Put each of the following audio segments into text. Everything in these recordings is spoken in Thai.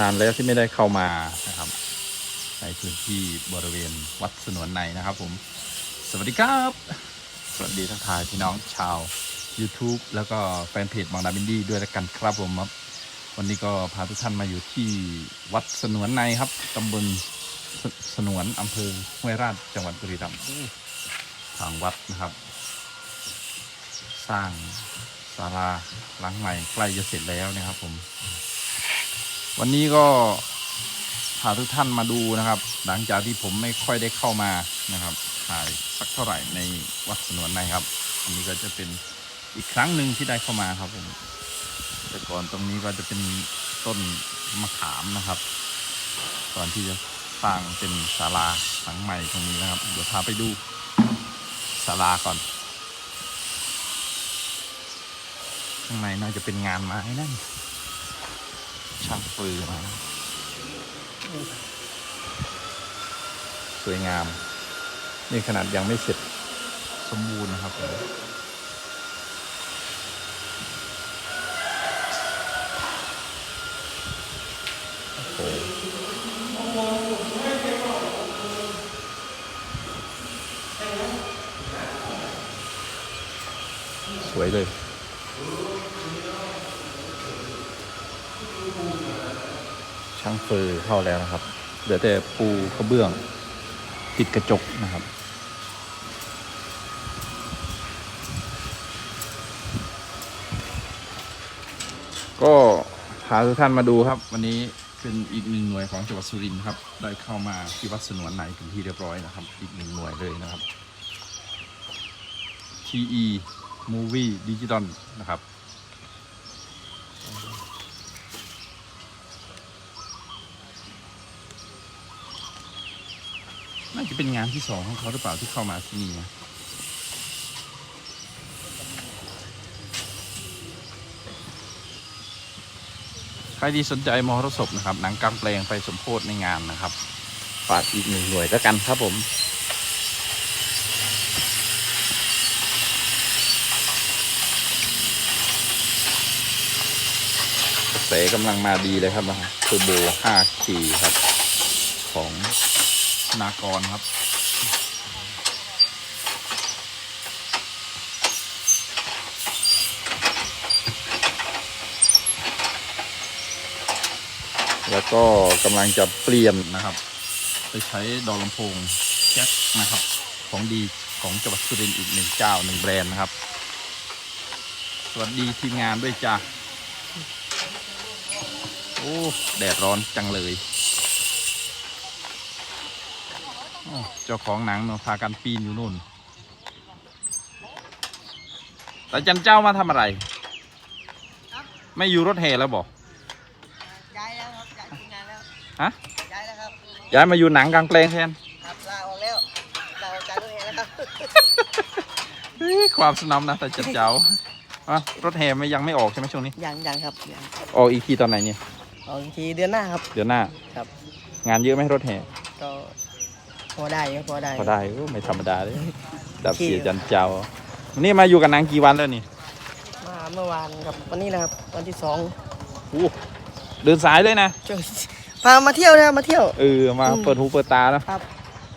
นานแล้วที่ไม่ได้เข้ามานะครับ ในพื้นที่บริเวณวัดสนวนในนะครับผม สวัสดีครับ สวัสดีทักทายพี่น้องชาว YouTube แล้วก็แฟนเพจบางดาบินดี้ด้วยละกันครับผมครับ วันนี้ก็พาทุกท่านมาอยู่ที่วัดสนวนในครับตำบลสสนวนอำเภอห้วยราชจังหวัดบุรีรัมย์ทางวัดนะครับ สร้างศาลาหลังใหม่ใกล้จะเสร็จแล้วนะครับผม วันนี้ก็พาทุกท่านมาดูนะครับ หลังจากที่ผมไม่ค่อยได้เข้ามานะครับถ่ายสักเท่าไหร่ในวัดสนวนในครับอันนี้ก็จะเป็นอีกครั้งหนึ่งที่ได้เข้ามาครับผมแต่ก่อนตรงนี้ก็จะเป็นต้นมะขามนะครับก่อนที่จะสร้างเป็นศาลาหลังใหม่ตรงนี้นะครับ เดี๋ยวพาไปดูศาลาก่อนข้างในน่าจะเป็นงานไม้นั่น ช่างฟือมา สวยงาม นี่ขนาดยังไม่เสร็จสมบูรณ์นะครับผมสวยเลย ช่างเฟอร์เข้าแล้วนะครับ เหลือแต่ปูกระเบื้อง ติดกระจกนะครับ ก็พาทุกท่านมาดูครับ วันนี้เป็นอีกหนึ่งหน่วยของจังหวัดสุรินทร์ครับ ได้เข้ามาที่วัดสนวนไหนเป็นที่เรียบร้อยนะครับ อีกหนึ่งหน่วยเลยนะครับ TE Movie Digital นะครับ น่าจะเป็นงานที่สองของเขาหรือเปล่าที่เข้ามาที่นี่นะใครที่สนใจมรสพนะครับ หนังกลางแปลงไปสมโพธในงานนะครับฝากอีกหนึ่งหน่วยแล้วกันครับผมกระแสกำลังมาดีเลยครับนะครับเทอร์โบ 5K ครับ ของ นากรครับ แล้วก็กำลังจะเปลี่ยนนะครับ ไปใช้ดอกลำโพงแจ็คนะครับ ของดีของจังหวัดสุรินทร์อีกหนึ่งเจ้าหนึ่งแบรนด์นะครับ สวัสดีทีมงานด้วยจ้าโอ้ แดดร้อนจังเลย เจ้าของหนังเนาะพากันปีนอยู่นู่นแต่จันเจ้ามาทำอะไร ไม่อยู่รถแห่แล้วบอกย้ายแล้วครับย้ายทีมงานแล้วฮะย้ายแล้วครับย้ายมาอยู่หนังกลางแปลงแทนครับลาออกแล้วลาออกจากรถแห่แล้วครับเฮ้ยความสนำนะแต่จันเจ้าอะรถแห่ไม่ยังไม่ออกใช่ไหมช่วงนี้ยังยังครับยังออกอีกทีตอนไหนเนี่ยออกอีกทีเดือนหน้าครับ เดี๋ยวหน้าครับ งานเยอะไหมรถแห่ก็ พอได้ครับพอได้ พอได้โอ้ไม่ธรรมดาเลยดับโอเคเสียจันเจ้าวันนี้มาอยู่กับนางกี่วันแล้วนี่ มาเมื่อวานครับวันนี้นะครับวันที่สองอู้เดินสายเลยนะช่วยพามาเที่ยวนะครับมาเที่ยวเออมาอืมเปิดหูเปิดตาแล้วครับ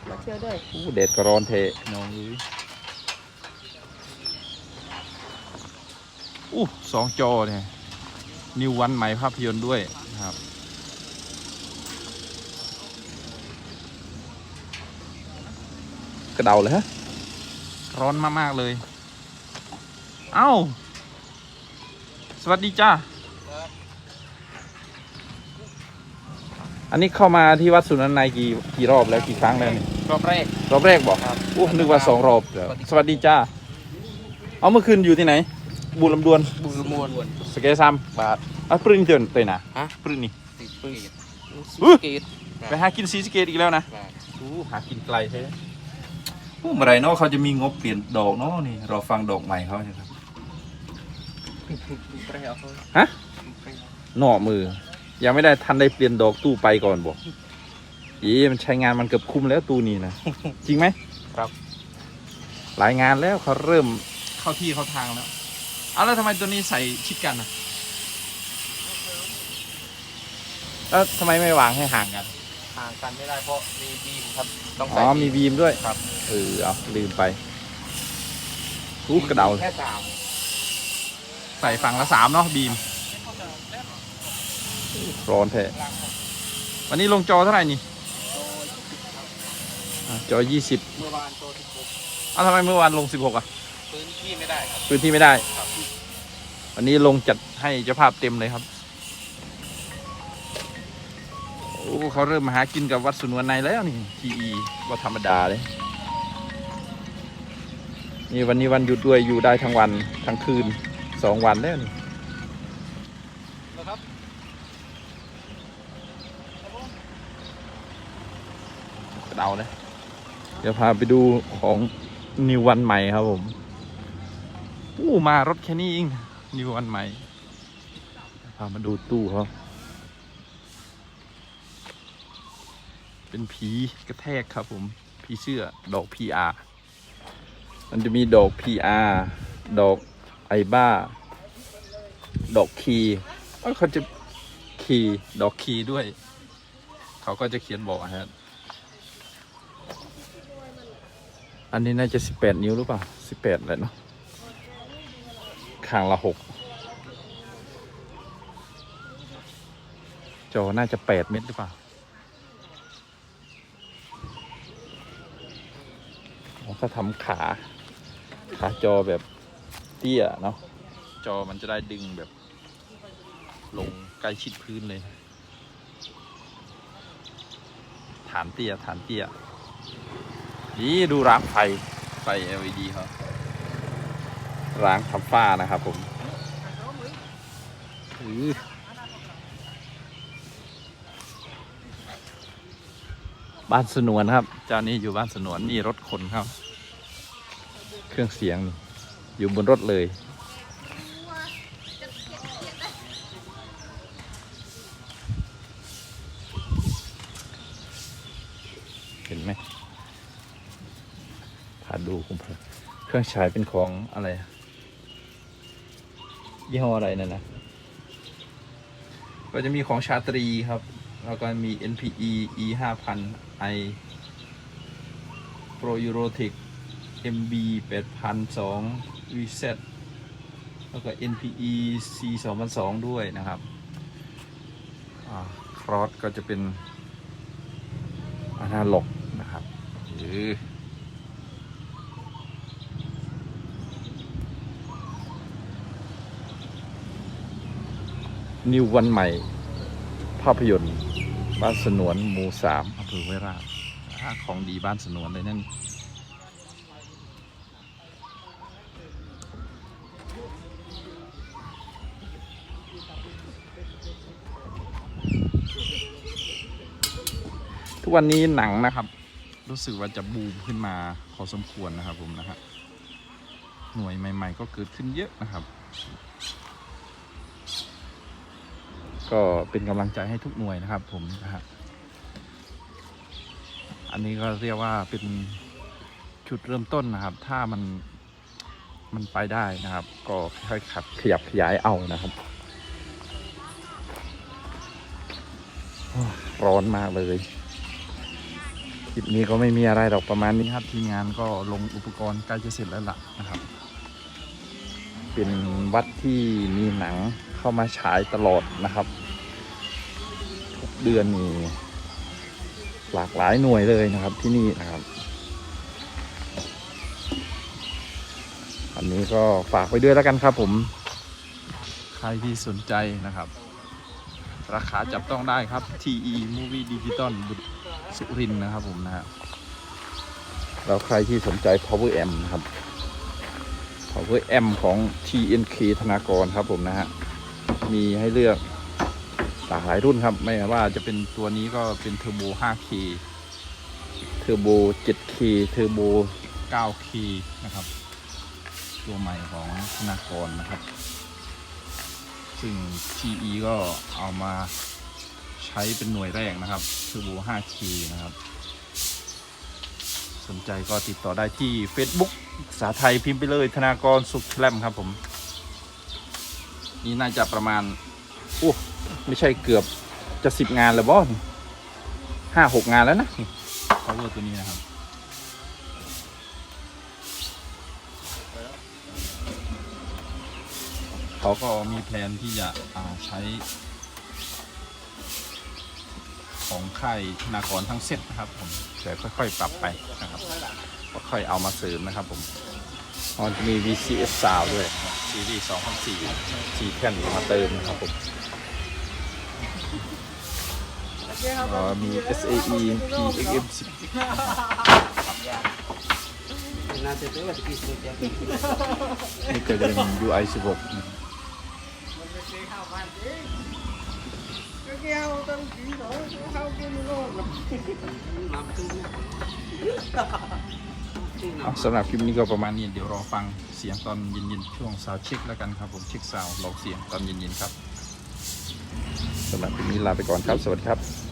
มาเที่ยวด้วยอู้เด็ดกระร้อนเทน้องเอ้ยอู้สองจอเนี่ยนิววันใหม่ภาพยนตร์ด้วยนะครับ กระเดาเลยฮะ ร้อนมาก ๆ เลย เอ้า สวัสดีจ้า อันนี้เข้ามาที่วัดสุนันท์ในกี่กี่รอบแล้วกี่ครั้งแล้วนี่รอบแรก รอบแรกบอกครับอู้นึกว่าสองรอบแล้วสวัสดีจ้า เอาเมื่อคืนอยู่ที่ไหน บูรลำดวน บุรมวล สเกซัมบาทอะปรึงเจนเตยนะฮะ ปรึงนี่ ติดปึ้งอุ๊ย เกต ไปหากินซีสะเกตอีกแล้วนะบาทอู้หากินไกลแท้ อู้เมื่อไหรเนาะเขาจะมีงบเปลี่ยนดอกเนาะนี่รอฟังดอกใหม่เขาเนี่ยครับเปรี้ยวเขาฮะหน่อมือ ยังไม่ได้ทันได้เปลี่ยนดอกตู้ไปก่อนบอกอีมันใช้งานมันเกือบคุ้มแล้วตู้นี้นะจริงไหมครับ หลายงานแล้วเขาเริ่มเข้าที่เข้าทางแล้วเอาแล้วทำไมตัวนี้ใส่ชิดกันนะแล้วทำไมไม่วางให้ห่างกัน ห่างกันไม่ได้เพราะมีบีมครับต้องอ๋ใส่อมีบีมด้วยครับเออเอาลืมไปกูกระเดาแค่สามใส่ฝั่งละสามเนาะบีมร้อนแท้วันนี้ลงจอเท่าไหร่นี่อะจอยี่สิบเมื่อวานโตที่ผมอ้าวทำไมเมื่อวานลงสิบหกอะพื้นที่ไม่ได้ครับพื้นที่ไม่ได้ ครับ วันนี้ลงจัดให้เจ้าภาพเต็มเลยครับ โอ้เขาเริ่มมาหากินกับวัดสุนวนในแล้วนี่ทีอีว่าธรรมดาเลย นี่วันนี้วันหยุดด้วยอยู่ได้ทั้งวันทั้งคืนสองวันแล้วนี่นะครับกระเดาเลยเดี๋ยวพาไปดูของนิววันใหม่ครับผมอู้มารถแค่นี้เองนิววันใหม่พามาดูตู้เขา เป็นผีกระแทกครับผมผีเสื้อดอก PR มันจะมีดอก PR ดอกไอบ้า ดอกคีเขาจะคีดอกคีด้วย เขาก็จะเขียนบอกฮะอันนี้น่าจะสิบแปดนิ้วหรือเปล่าสิบแปดเลยเนาะข้างละหกจอน่าจะแปดเมตรหรือเปล่า อ๋อเขาทำขา ขาจอแบบเตี้ยเนาะจอมันจะได้ดึงแบบ ลงใกล้ชิดพื้นเลย ฐานเตี้ยฐานเตี้ย นี่ดูรางไฟ ไฟ LED เขารางทำฝ้านะครับผมบ้านสนวนครับ เจ้านี้อยู่บ้านสนวนนี่รถขนครับ เครื่องเสียงอยู่บนรถเลย เห็นไหมพาดูคุณเพลินเครื่องฉายเป็นของอะไร ยี่ห้ออะไรนั่นนะ ก็จะมีของชาตรีครับ แล้วก็มี NPE E 5 0 0 i Pro Eurotic MB 8002 VZ แล้วก็ NPE C 2002ด้วยนะครับครอสก็จะเป็นอนาล็อกนะครับหรือนิววันใหม่ ภาพยนตร์ บ้านสนวนหมู่สามอำเภอเวราชอ่าของดีบ้านสนวนเลยนั่น ทุกวันนี้หนังนะครับ รู้สึกว่าจะบูมขึ้นมาพอสมควรนะครับ ผมนะฮะหน่วยใหม่ ๆ ก็เกิดขึ้นเยอะนะครับ ก็เป็นกำลังใจให้ทุกหน่วยนะครับ ผมนะฮะอันนี้ก็เรียกว่าเป็นจุดเริ่มต้นนะครับ ถ้ามันมันไปได้นะครับ ก็ค่อยๆขับขยับขยายเอานะครับ ร้อนมากเลยคลิปนี้ก็ไม่มีอะไรหรอกประมาณนี้ครับทีมงานก็ลงอุปกรณ์ใกล้จะเสร็จแล้วล่ะนะครับ เป็นวัดที่มีหนังเข้ามาฉายตลอดนะครับ ทุกเดือนมีหลากหลายหน่วยเลยนะครับที่นี่นะครับ อันนี้ก็ฝากไว้ด้วยแล้วกันครับผม ใครที่สนใจนะครับ ราคาจับต้องได้ครับ TE Movie Digital บุตรสุรินนะครับผมนะฮะแล้วใครที่สนใจ Power M นะครับ Power M ของ TNK ธนากรครับผมนะฮะ มีให้เลือกหลากหลายรุ่นครับ ไม่ว่าจะเป็นตัวนี้ก็เป็นเทอร์โบ 5K เทอร์โบ 7K เทอร์โบ 9K นะครับ ตัวใหม่ของธนากรนะครับ ซึ่ง TE ก็เอามาใช้เป็นหน่วยแรกนะครับเทอร์โบ 5K นะครับ สนใจก็ติดต่อได้ที่ Facebook ภาไทยพิมพ์ไปเลยธนากรสุขแลมครับผม นี่น่าจะประมาณโอ้ไม่ใช่เกือบจะสิบงานแล้วบอห้าหกงานแล้วนะนี่ power ตัวนี้นะครับ เขาก็มีแพลนที่จะอ่าใช้ ของค่ายธนากรทั้งเซตนะครับผมแต่ค่อยๆ ปรับไปนะครับก็ค่อยเอามาเสริมนะครับผมมันจะมี VCS ซาวด้วยซีรีส์2004สี่แผ่นมาเติมนะครับผมอ๋อมี SAE PXM 10น่าจะเป็น ว่าตะกี้สุดยอดนี่ก็จะเป็น UI 16นะครับมาขึ้นนะเอาสำหรับคลิปนี้ก็ประมาณนี้เดี๋ยวรอฟังเสียงตอนเย็นๆช่วงซาวเช็คแล้วกันครับผมเช็คซาวลองเสียงตอนเย็นๆครับสำหรับคลิปนี้ลาไปก่อนครับสวัสดีครับ